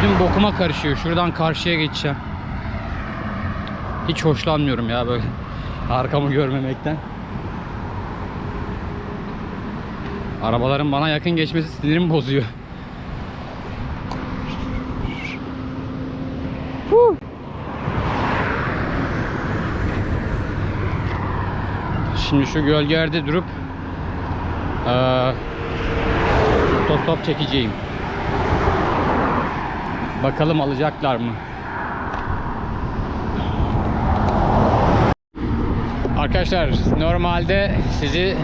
Ödüm bokuma karışıyor. Şuradan karşıya geçeceğim. Hiç hoşlanmıyorum ya böyle arkamı görmemekten. Arabaların bana yakın geçmesi sinirimi bozuyor. Şimdi şu gölgelerde durup eee otostop çekeceğim. Bakalım alacaklar mı? Arkadaşlar normalde sizi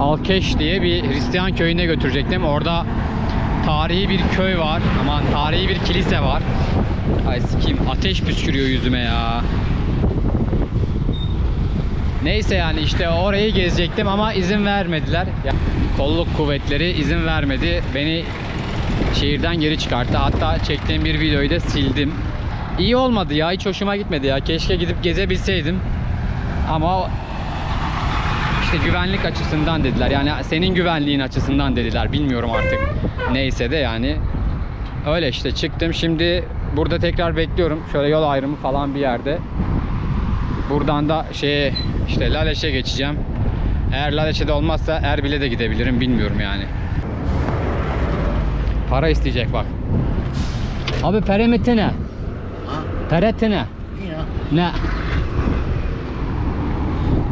Alkeş diye bir Hristiyan köyüne götürecektim. Orada tarihi bir köy var. Aman tarihi bir kilise var. Ay sikeyim ateş püskürüyor yüzüme ya. Neyse yani işte orayı gezecektim ama izin vermediler. Kolluk kuvvetleri izin vermedi. Beni şehirden geri çıkarttı. Hatta çektiğim bir videoyu da sildim. İyi olmadı ya. Hiç hoşuma gitmedi ya. Keşke gidip gezebilseydim. Ama işte güvenlik açısından dediler. Yani senin güvenliğin açısından dediler. Bilmiyorum artık. Neyse de yani. Öyle işte çıktım. Şimdi burada tekrar bekliyorum. Şöyle yol ayrımı falan bir yerde. Buradan da şeye işte Laleş'e geçeceğim. Eğer Laleş'e olmazsa Erbil'e de gidebilirim. Bilmiyorum yani. Para isteyecek bak. Abi peremeti ne? Pereti ne? Ne?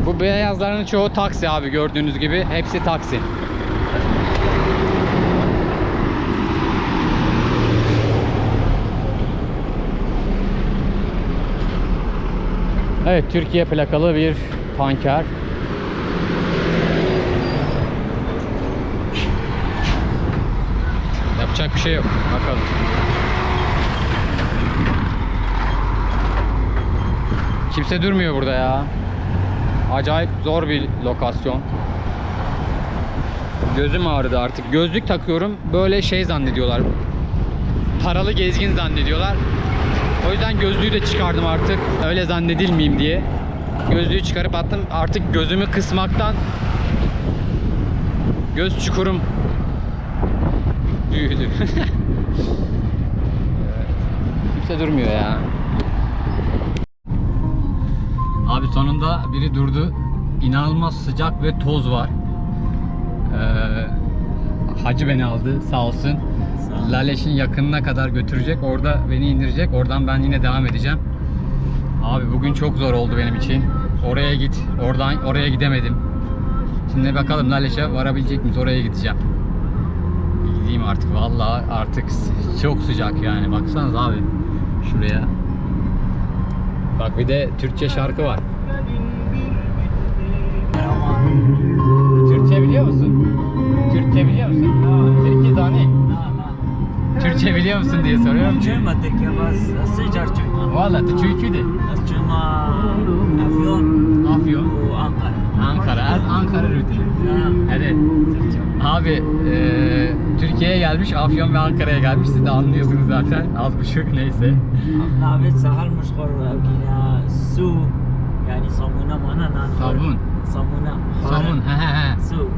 Bu beyazların çoğu taksi abi gördüğünüz gibi. Hepsi taksi. Evet Türkiye plakalı bir tanker. Yapacak bir şey yok. Bakalım. Kimse durmuyor burada ya. Acayip zor bir lokasyon. Gözüm ağrıdı artık. Gözlük takıyorum. Böyle şey zannediyorlar. Paralı gezgin zannediyorlar. O yüzden gözlüğü de çıkardım artık. Öyle zannedilmeyeyim diye. Gözlüğü çıkarıp attım. Artık gözümü kısmaktan göz çukurum büyüdü. Evet. Kimse durmuyor ya. Abi sonunda biri durdu. İnanılmaz sıcak ve toz var. Ee, hacı beni aldı sağ olsun. Laleş'in yakınına kadar götürecek. Orada beni indirecek. Oradan ben yine devam edeceğim. Abi bugün çok zor oldu benim için. Oraya git. Oradan oraya gidemedim. Şimdi bakalım Laleş'e varabilecek miyiz? Oraya gideceğim. Gideyim artık. Vallahi artık çok sıcak yani. Baksanız abi şuraya. Bak bir de Türkçe şarkı var. Türkçe biliyor musun? Türkçe biliyor musun? Türkçe zani. Türkçe biliyor musun diye soruyorum. Cuma tek ya bas sıcak cuma. Valla Türkçe de. Cuma Afyon Afyon. Ankara. Az Ankara rutini. Evet. Abi eee, Türkiye'ye gelmiş, Afyon ve Ankara'ya gelmiş. Siz de anlıyorsunuz zaten. Az buçuk neyse. Navit sahal muşkor kina su yani samuna mana nan. Sabun. Samuna. He. Su.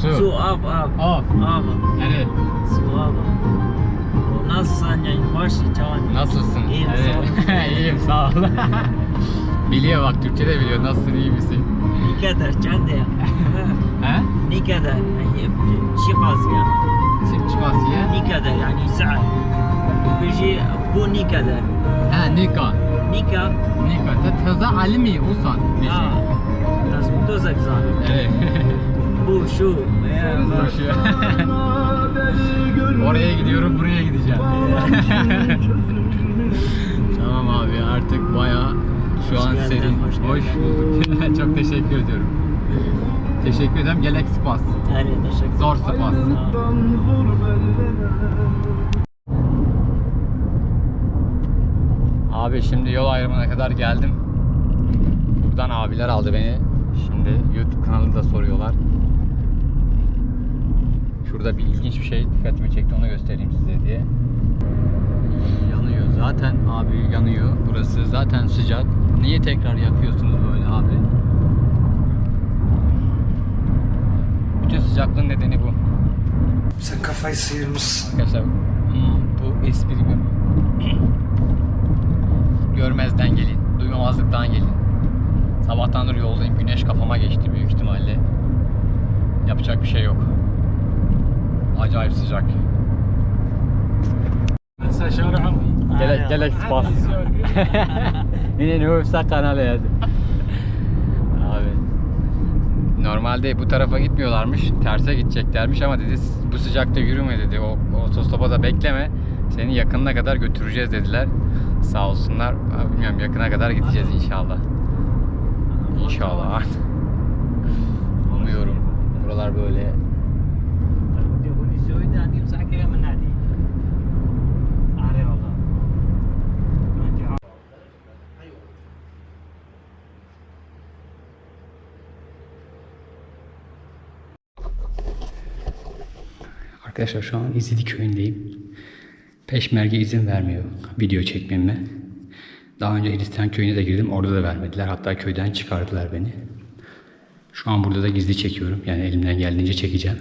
Su. Su av av. Of. Av. Evet. Su av. Nasılsın yani başı çavan. Nasılsın? İyiyim evet. sağ ol. İyiyim sağ ol. biliyor bak Türkçe de biliyor. Nasılsın iyi misin? Ne kadar çande ya. He? Ne kadar? Şikas ya. Şimdi çıkmaz ya. Ne kadar yani saat. Biji bu ne kadar? Ha Nika. Nika. Nika. Ta taza Ali mi Usan? Ha. Das tozak zan. Evet. Bu şu. Ya, bak. Boşuyor. Oraya gidiyorum, buraya gideceğim. tamam abi artık bayağı şu Hoş an geldin, senin. hoş bulduk. Çok teşekkür ediyorum. Teşekkür ederim. Gelek spas. Hadi teşekkür Zor spas. Abi şimdi yol ayrımına kadar geldim. Buradan abiler aldı beni. Şimdi YouTube kanalında soruyorlar. Şurada bir ilginç bir şey dikkatimi çekti onu göstereyim size diye. Yanıyor zaten abi yanıyor. Burası zaten sıcak. Niye tekrar yakıyorsunuz böyle abi? Bütün sıcaklığın nedeni bu. Sen kafayı sıyırmışsın. Arkadaşlar hmm, bu espri mi? Görmezden gelin. Duymamazlıktan gelin. Sabahtandır yoldayım. Güneş kafama geçti büyük ihtimalle. Yapacak bir şey yok. Acayip sıcak. Ben sen Gerek gerek spas. Yine nüfusa kanalı yazdı. Abi. Normalde bu tarafa gitmiyorlarmış. Terse gideceklermiş ama dedi bu sıcakta yürüme dedi. O otostopa da bekleme. Seni yakınına kadar götüreceğiz dediler. Sağ olsunlar. Abi Bilmiyorum yakına kadar gideceğiz inşallah. İnşallah. Umuyorum. Buralar böyle Arkadaşlar şu an İzidi köyündeyim. Peşmerge izin vermiyor video çekmeme. Daha önce Hristiyan köyüne de girdim. Orada da vermediler. Hatta köyden çıkardılar beni. Şu an burada da gizli çekiyorum. Yani elimden geldiğince çekeceğim.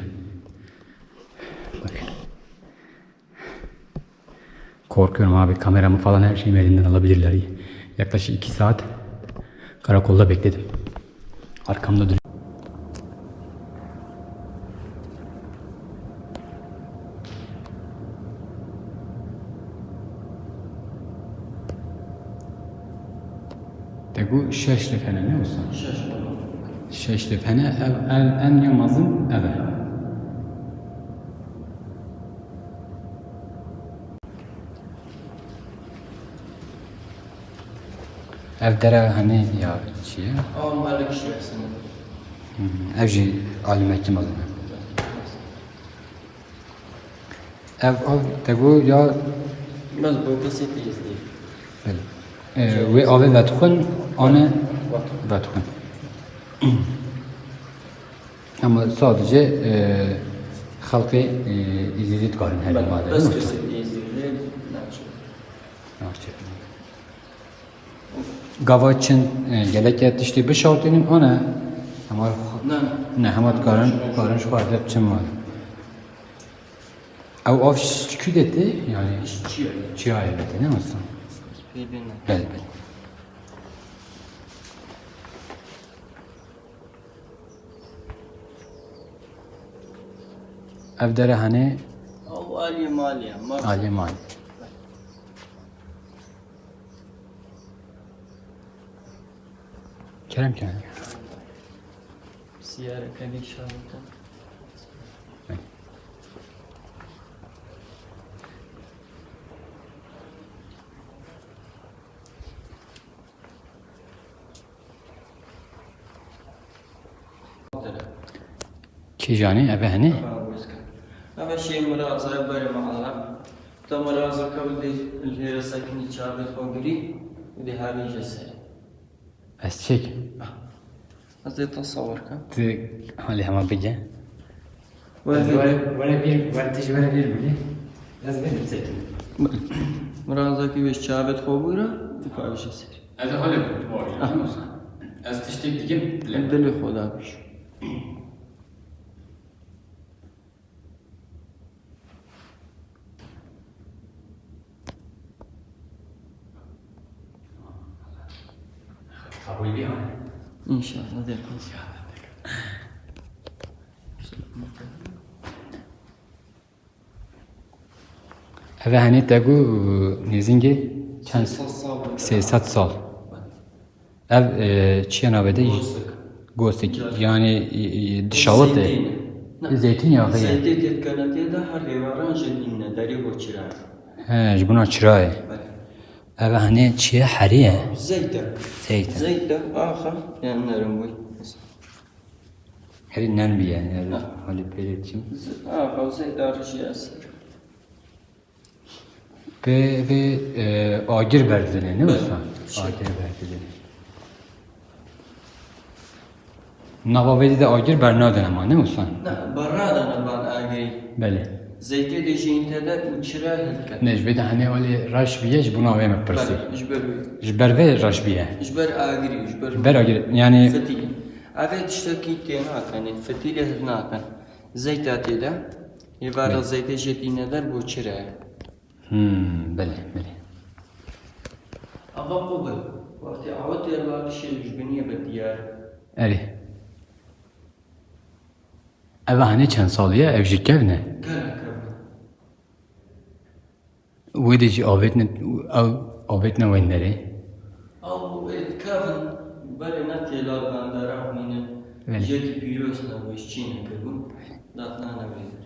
Korkuyorum abi. Kameramı falan her şeyimi elimden alabilirler. Yaklaşık 2 saat karakolda bekledim. Arkamda duruyor. bu şeş defene ne olsun? Şeş defene ev el en yamazın eve. Ev dere hani ya çiye? Ama malik şu esnaf. Ev şey, jî alimetçi mazın. Ev av tego ya. Maz bu kasetiyiz değil. Bele. Ee, ve avê vedixwin Anne Vatuhan. Ama sadece e, halkı e, izleyicit karın her yamadı. Bas kesin izleyiciler nakçı. Gavaçın ah, e, gelek yetişti bir şartının ana ama ne hamat karın karın şu kadar çim var. Ev av şükür dedi yani. Çiğ ayı dedi ne olsun? Elbette. Ev dere hani او الي ماليا ما Ali mal. Kerem Kerem. سيارة كان شاملة Kijani ev hani هذا شيء مرازة بري معنا تو مرازة قبل دي اللي رسكني شابت فوقري ودي هذه جسر ez çek. هذا تصور كان Te hali hema bige. وهذا Vere bir, vere tiş vere bir bile. Ez benim sekim. مرازة كيف شابت فوقرا دفع جسر Ez hali bu var. Ez tiştek digim biliyor musun? İnşallah da yaparız. İnşallah da hani tegu nezingi? Çan sesat sal. Ev çiyen avede gostik yani dışavat e. e zeytin yağı. Zeytin yağı kanatı da her yevaran jenninne deri bu çırar. He, buna çırar. Evet. Ev hani çiğ hariye. زيتا Zeytin. زيتا اخر يعني نرموي Heri nen bir yani. Yani hali belirtçim. اخر زيتا رجي اسر Ve ve e, agir berdine ne olsa? Agir berdine. Navavedi de agir bernadın ama ne olsa? لا برادا نبان اجري Beli. زيتي دي جين تدا وشرا هلك Necbe de hani öyle rajbiye jibuna ve meppersi. اجبر Jber ve rajbiye. اجبر اجري اجبر Jber agir yani فتيلة أفيد تشتكي تيناك يعني فتيلة هناك زيتا تيدا يبارا زيتا جتي ندر بوشرا Hmm, bele, bele. أبا قبل وقت عودت إلى بعض الشيء الجبنية بالديار Eri. Eve hani çen salıya evcik ev ne? كان كان Wedeci Uvedeš obetne, obetne vojnere? Kavn, bare natje lagvan da rahmine, jeki pyrosna u iščine kabun, datna na vredere.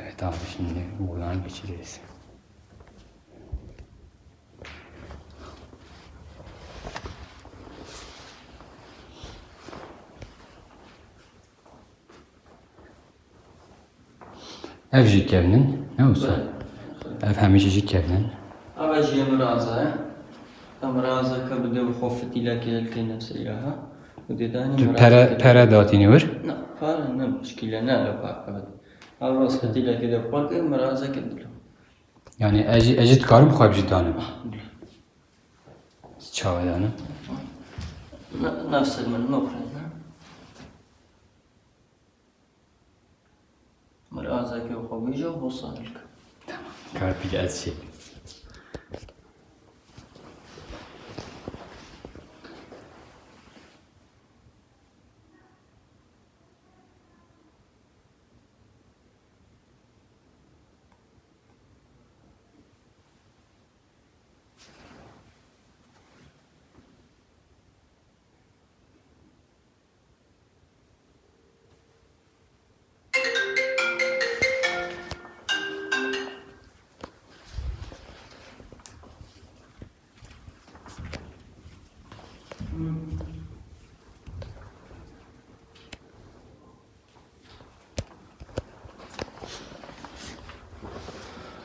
Evet abi şimdi buradan geçeceğiz. Ev jikevnin. Ne olsa? Ev hemici jikevnin. Ev jiye mıraza. Mıraza kabı dev khofet ila kelke nefse ilaha. Hani pere, pere datini var? Ne, pere ne e müşkile ah, ne alaka kabı. Ev rasket ila kede khofet mıraza kedilu. Yani ecit karım khayb jidanım. Çavedanım. Nefse min nukre. Ve azake ve kavice ve Tamam. Kalbi gelsin. Şey.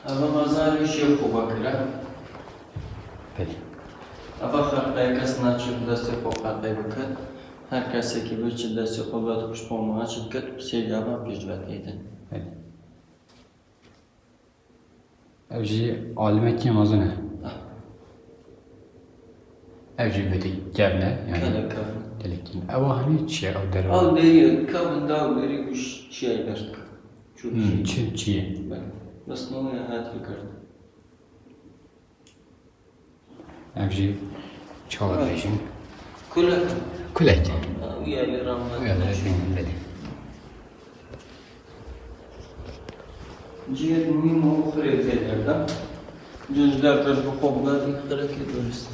Вымазали еще хубакра. Авахартай касначи дасе хубакай букат. Her kaseki bir çiddesi kuvvet kuşpomağa şiddet sevgama pücvet idi. Evji alime kim azını? Ah. Evji bedi gevne yani. Kale kavne. Delikin. Ava hani çiye av deri? Al deri, kavun da av deri güç çiye verdik. Çiye. Çiye основний агент лікарні. Як жив? Чого лежим? Кулека. Кулека. Уяли рамна. Уяли рамна. Ciğer minimum kriterlerden cüzlerden bu konuda ihtirak ediyoruz.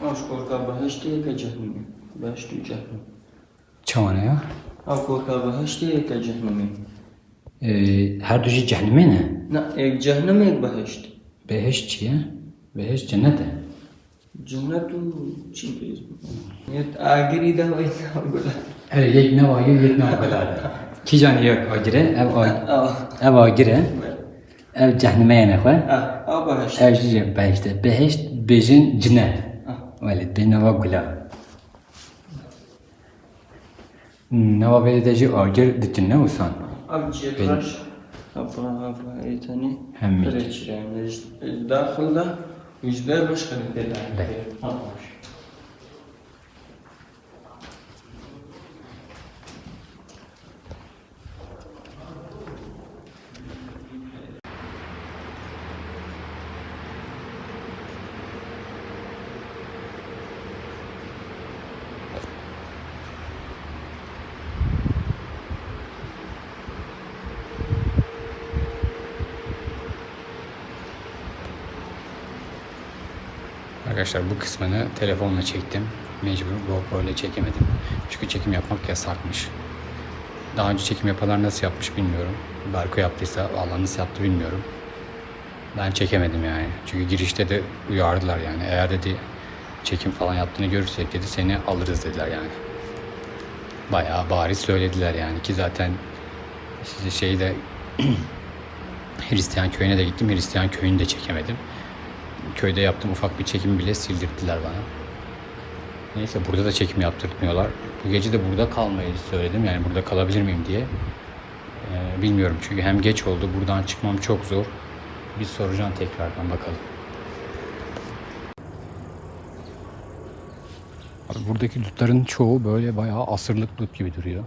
Aşk orkabı hiç değil ki cehmim. Başlayacak mı? Çavana ya? أكو كبهشتي كجهنمي Ee, her düzü cehenneme ne? لا إيك جهنم إيك بهشت Beheş çiğ. Beheş cennete. جنة شي يت آخري ده وين أقول Evet, yek ne var yek ne var belada. Ki can yok agire, ev ag, آه ev agire, ev cehenneme yene koy. آه آه بهشت Ev cüce behişte, beheş bejin cennet. آه Öyle de ne var gula. Ne var böyle de ji agir dikin ne usan? أب جيت Arkadaşlar bu kısmını telefonla çektim. Mecbur GoPro ile çekemedim. Çünkü çekim yapmak yasakmış. Daha önce çekim yapanlar nasıl yapmış bilmiyorum. Berko yaptıysa Allah nasıl yaptı bilmiyorum. Ben çekemedim yani. Çünkü girişte de uyardılar yani. Eğer dedi çekim falan yaptığını görürsek dedi seni alırız dediler yani. Bayağı bariz söylediler yani ki zaten size şeyde Hristiyan köyüne de gittim. Hristiyan köyünü de çekemedim. Köyde yaptığım ufak bir çekim bile sildirttiler bana. Neyse burada da çekim yaptırtmıyorlar. Bu gece de burada kalmayı söyledim. Yani burada kalabilir miyim diye. Ee, bilmiyorum çünkü hem geç oldu. Buradan çıkmam çok zor. Bir soracağım tekrardan bakalım. Abi buradaki dutların çoğu böyle bayağı asırlık dut gibi duruyor.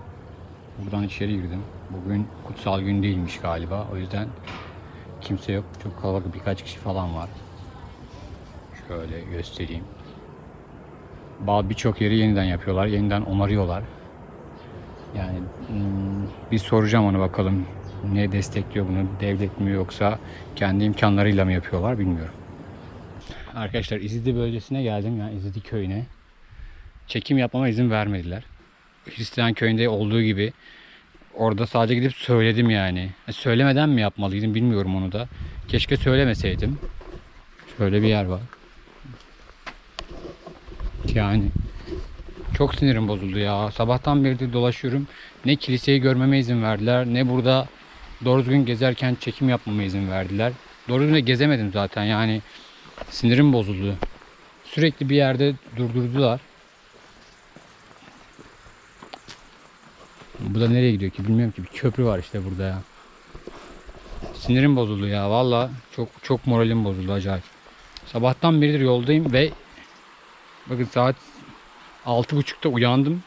Buradan içeri girdim. Bugün kutsal gün değilmiş galiba. O yüzden kimse yok. Çok kalabalık birkaç kişi falan var. Şöyle göstereyim. Ba- Birçok yeri yeniden yapıyorlar. Yeniden onarıyorlar. Yani hmm, bir soracağım onu bakalım. Ne destekliyor bunu? Devlet mi yoksa kendi imkanlarıyla mı yapıyorlar bilmiyorum. Arkadaşlar İzidi bölgesine geldim. Yani İzidi köyüne. Çekim yapmama izin vermediler. Hristiyan köyünde olduğu gibi orada sadece gidip söyledim yani. E, Söylemeden mi yapmalıydım bilmiyorum onu da. Keşke söylemeseydim. Şöyle bir yer var. Yani çok sinirim bozuldu ya. Sabahtan beri dolaşıyorum. Ne kiliseyi görmeme izin verdiler, ne burada doğru düzgün gezerken çekim yapmama izin verdiler. Doğru düzgün de gezemedim zaten yani. Sinirim bozuldu. Sürekli bir yerde durdurdular. Bu da nereye gidiyor ki bilmiyorum ki. Bir köprü var işte burada ya. Sinirim bozuldu ya. Valla çok çok moralim bozuldu acayip. Sabahtan beridir yoldayım ve bakın saat 6.30'da uyandım.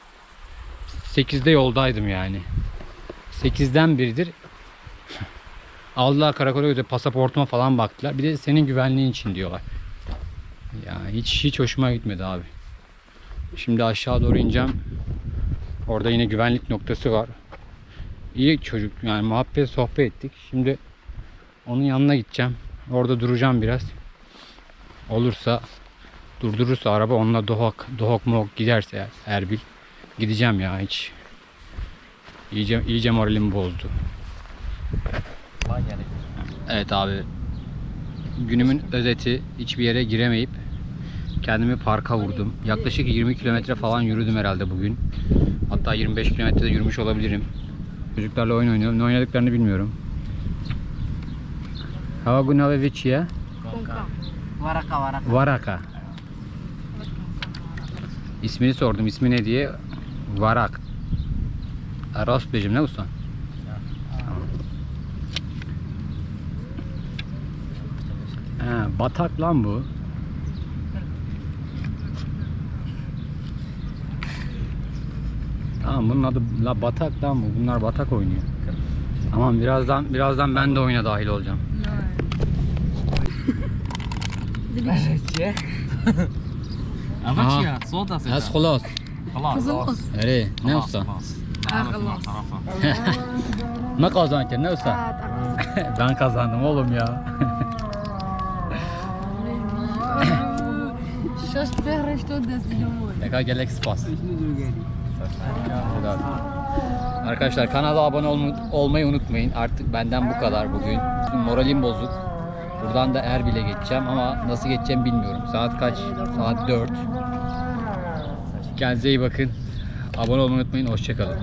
8'de yoldaydım yani. 8'den beridir aldılar karakola götürdü pasaportuma falan baktılar. Bir de senin güvenliğin için diyorlar. Ya hiç hiç hoşuma gitmedi abi. Şimdi aşağı doğru ineceğim. Orada yine güvenlik noktası var. İyi çocuk yani muhabbet sohbet ettik. Şimdi onun yanına gideceğim. Orada duracağım biraz. Olursa durdurursa araba onunla dohak dohak mohak giderse Erbil gideceğim ya hiç. İyice, iyice moralimi bozdu. Evet abi. Günümün özeti hiçbir yere giremeyip kendimi parka vurdum. Yaklaşık 20 kilometre falan yürüdüm herhalde bugün. Hatta 25 kilometre de yürümüş olabilirim. Çocuklarla oyun oynuyorum. Ne oynadıklarını bilmiyorum. Hava Gunavevic ya. Waraka waraka. Varaka. İsmini sordum. İsmi ne diye. Varak. Aras Beyciğim ne usta? Ha, batak lan bu. Tamam bunun adı la batak lan bu. Bunlar batak oynuyor. Tamam birazdan birazdan ben de oyuna dahil olacağım. Ama Aha. ya, soda Has خلاص. خلاص Eri ne usta? Ne kazandı ne usta? ben kazandım oğlum ya. Şaş pehreş to desdiyor. Ne kadar gelek spas. Arkadaşlar kanala abone olma- olmayı unutmayın. Artık benden bu kadar bugün. Moralim bozuk. Buradan da Erbil'e geçeceğim ama nasıl geçeceğim bilmiyorum. Saat kaç? Saat 4. Kendinize iyi bakın. Abone olmayı unutmayın. Hoşçakalın.